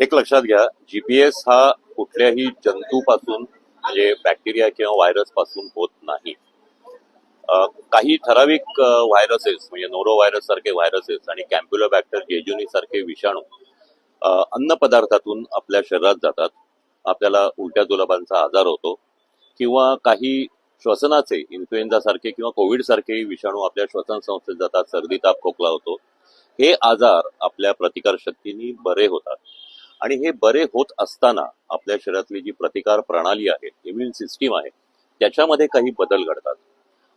एक लक्षात घ्या जीपीएस हा कुठल्याही जंतूपासून म्हणजे बॅक्टेरिया किंवा व्हायरसपासून होत नाही. काही ठराविक व्हायरसेस म्हणजे नोरो व्हायरस सारखे व्हायरसेस आणि कॅम्प्युलोबॅक्टर जेजुनी सारखे विषाणू अन्न पदार्थातून आपल्या शरीरात जातात. आपल्याला उलट्या दुलाबांचा आजार होतो. किंवा काही श्वसनाचे इन्फ्लुएन्झा सारखे किंवा कोविड सारखे विषाणू आपल्या श्वसन संस्थेत जातात सर्दी ताप खोकला होतो. हे आजार आपल्या प्रतिकार शक्तीने बरे होतात. आणि हे बरे होत असताना आपल्या शरीरातली जी प्रतिकार प्रणाली आहे इम्युन सिस्टीम आहे त्याच्यामध्ये काही बदल घडतात.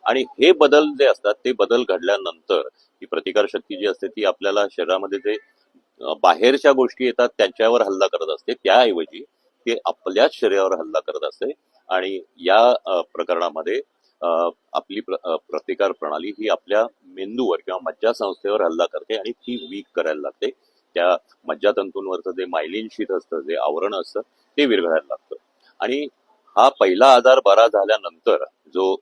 आणि हे बदल जे असतात ते बदल घडल्यानंतर ही प्रतिकार शक्ती जी असते ती आपल्याला शरीरामध्ये जे बाहेरच्या गोष्टी येतात त्यांच्यावर हल्ला करत असते. त्याऐवजी ते आपल्याच शरीरावर हल्ला करत असते. आणि या प्रकरणामध्ये आपली प्र- प्रतिकार प्रणाली ही आपल्या मेंदूवर किंवा मज्जा संस्थेवर हल्ला करते आणि ती वीक करायला लागते. त्या मज्जातंतूंवरचं जे मायलिन शीत असतं जे आवरण असतं ते विरघळायला लागतं. आणि हा पहिला आजार बरा झाल्यानंतर जो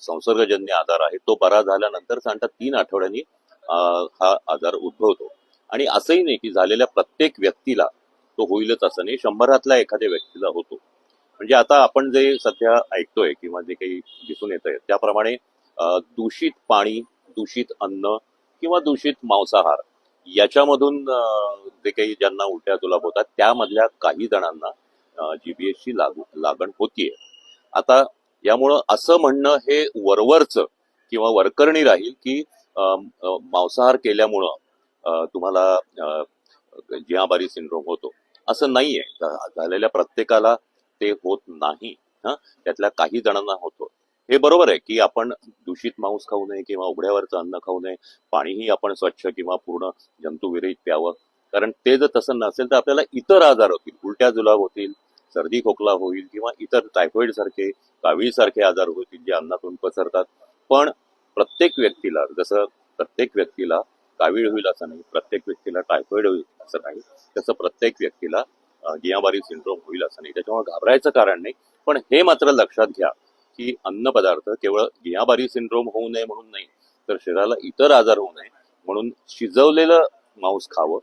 संसर्गजन्य आजार आहे तो बरा झाल्यानंतर साधारणतः तीन आठवड्यांनी हा आजार उद्भवतो. आणि असंही नाही की झालेल्या प्रत्येक व्यक्तीला तो होईलच असं नाही शंभरातल्या एखाद्या व्यक्तीला होतो. म्हणजे आता आपण जे सध्या ऐकतोय किंवा जे काही दिसून येत आहे त्याप्रमाणे दूषित पाणी दूषित अन्न किंवा दूषित मांसाहार याच्यामधून जे काही ज्यांना उलट्या जुलाब होतात त्यामधल्या काही जणांना जीबीएसची लागू लागण होतीये. आता यामुळं असं म्हणणं हे वरवरचं किंवा वरकरणी राहील की मांसाहार केल्यामुळं तुम्हाला जिहाबारी सिंड्रोम होतो असं नाहीये. झालेल्या प्रत्येकाला ते होत नाही. हा? त्यातल्या काही जणांना होतो. हे बरोबर आहे की आपण दूषित मांस खाऊ नये किंवा उघड्यावरचं अन्न खाऊ नये पाणीही आपण स्वच्छ किंवा पूर्ण जंतुविरहित प्यावं. कारण ते जर तसं नसेल तर आपल्याला इतर आजार होतील. उलट्या जुलाब होतील सर्दी खोकला होईल किंवा इतर टायफॉइड सारखे कावीळ सारखे आजार होतील जे अन्नातून पसरतात. पण प्रत्येक व्यक्तीला जसं प्रत्येक व्यक्तीला कावीळ होईल असं नाही प्रत्येक व्यक्तीला टायफॉइड होईल असं नाही तसं प्रत्येक व्यक्तीला गियाबारी सिंड्रोम होईल असं नाही. त्याच्यामुळे घाबरायचं कारण नाही. पण हे मात्र लक्षात घ्या की अन्न पदार्थ केवळ गियाबारी सिंड्रोम होऊ नये म्हणून नाही तर शरीराला इतर आजार होऊ नये म्हणून शिजवलेलं मांस खावं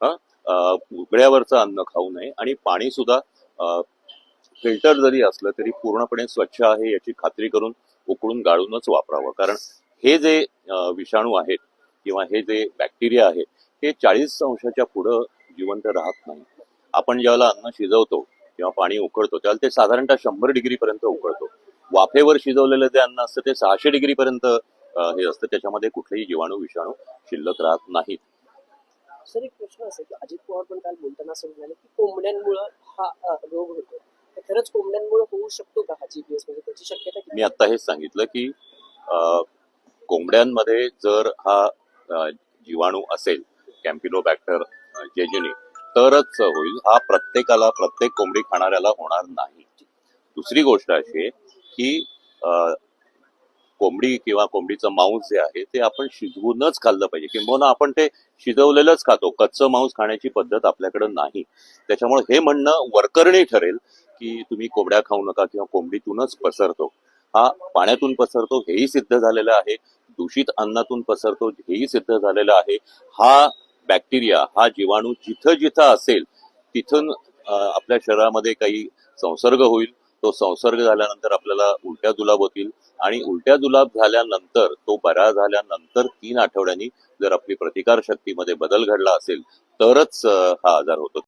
हा? उघड्यावरचं अन्न खाऊ नये आणि पाणी सुद्धा फिल्टर जरी असलं तरी पूर्णपणे स्वच्छ आहे याची खात्री करून उकळून गाळूनच वापरावं. कारण हे जे विषाणू आहेत किंवा हे जे बॅक्टेरिया आहेत हे चाळीस अंशाच्या पुढं जिवंत राहत नाही. आपण ज्यावेळेला अन्न शिजवतो किंवा पाणी उकळतो त्यावेळेला ते साधारणतः शंभर डिग्री पर्यंत उकळतो. वाफेवर शिजवलेलं जे अन्न असतं ते सहाशे डिग्री पर्यंत हे असतं. त्याच्यामध्ये कुठलेही जीवाणू विषाणू शिल्लक राहत नाहीत. सर एक प्रश्न असेल की अजित पवार पण काल बोलताना असं म्हणाले की कोंबड्यांमुळं हा रोग होतो. खरंच कोंबड्यांमुळे होऊ शकतो का हा जीपीएस म्हणजे त्याची शक्यता मी आता हेच सांगितलं की कोंबड्यांमध्ये जर हा जीवाणू असेल कॅम्पिलोबॅक्टर जेजुनी तरच होईल. हा प्रत्येकाला प्रत्येक कोंबडी खाणाऱ्याला होणार नाही. दुसरी गोष्ट अशी आहे की कोंबडी किंवा कोंबडीचं मांस जे आहे ते आपण शिजवूनच खाल्लं पाहिजे. किंबहुना आपण ते शिजवलेलंच खातो. कच्चं मांस खाण्याची पद्धत आपल्याकडे नाही. त्याच्यामुळे हे म्हणणं वरकरणी ठरेल की तुम्ही कोंबड्या खाऊ नका किंवा कोंबडीतूनच पसरतो. हा पाण्यातून पसरतो हेही सिद्ध झालेलं आहे. दूषित अन्नातून पसरतो हेही सिद्ध झालेलं आहे. हा बॅक्टेरिया हा जीवाणू जिथं जिथं असेल तिथून आपल्या शरीरामध्ये काही संसर्ग होईल. तो संसर्ग झाल्यानंतर आपल्याला उलट्या जुलाब होतील. आणि उलट्या जुलाब झाल्यानंतर तो बरा झाल्यानंतर तीन आठवड्यांनी जर आपली प्रतिकार शक्तीमध्ये बदल घडला असेल तरच हा आजार होतो.